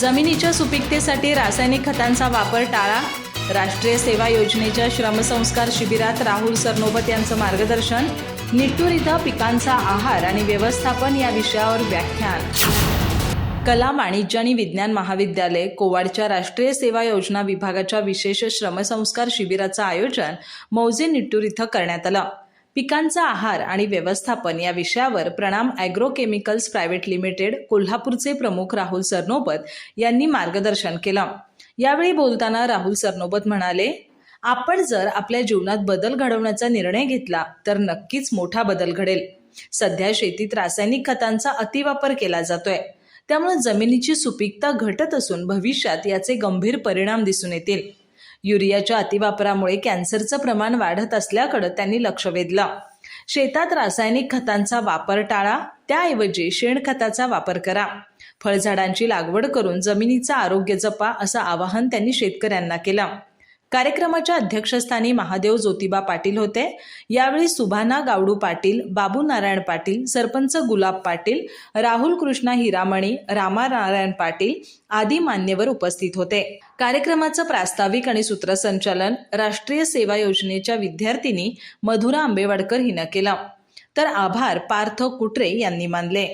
जमिनीच्या सुपीकतेसाठी रासायनिक खतांचा वापर टाळा. राष्ट्रीय सेवा योजनेच्या श्रमसंस्कार शिबिरात राहुल सरनोबत यांचं मार्गदर्शन. निट्टूर इथं पिकांचा आहार आणि व्यवस्थापन या विषयावर व्याख्यान. कला वाणिज्य आणि विज्ञान महाविद्यालय कोवाडच्या राष्ट्रीय सेवा योजना विभागाच्या विशेष श्रमसंस्कार शिबिराचं आयोजन मौजे निट्टूर इथं करण्यात आलं. पिकांचा आहार आणि व्यवस्थापन या विषयावर प्रणाम ॲग्रो केमिकल्स प्रायव्हेट लिमिटेड कोल्हापूरचे प्रमुख राहुल सरनोबत यांनी मार्गदर्शन केलं. यावेळी बोलताना राहुल सरनोबत म्हणाले आपण जर आपल्या जीवनात बदल घडवण्याचा निर्णय घेतला तर नक्कीच मोठा बदल घडेल. सध्या शेतीत रासायनिक खतांचा अतिवापर केला जातोय. त्यामुळे जमिनीची सुपीकता घटत असून भविष्यात याचे गंभीर परिणाम दिसून येतील. युरियाच्या अतिवापरामुळे कॅन्सरचं प्रमाण वाढत असल्याकडे त्यांनी लक्ष वेधलं. शेतात रासायनिक खतांचा वापर टाळा त्याऐवजी शेणखताचा वापर करा. फळझाडांची लागवड करून जमिनीचं आरोग्य जपा असं आवाहन त्यांनी शेतकऱ्यांना केलं. कार्यक्रमाच्या अध्यक्षस्थानी महादेव ज्योतिबा पाटील होते. यावेळी सुभाना गावडू पाटील बाबू नारायण पाटील सरपंच गुलाब पाटील राहुल कृष्णा हिरामणी रामा नारायण पाटील आदी मान्यवर उपस्थित होते. कार्यक्रमाचं प्रास्ताविक आणि सूत्रसंचालन राष्ट्रीय सेवा योजनेच्या विद्यार्थिनी मधुरा आंबेवाडकर हिनं केलं. तर आभार पार्थ कुटरे यांनी मानले.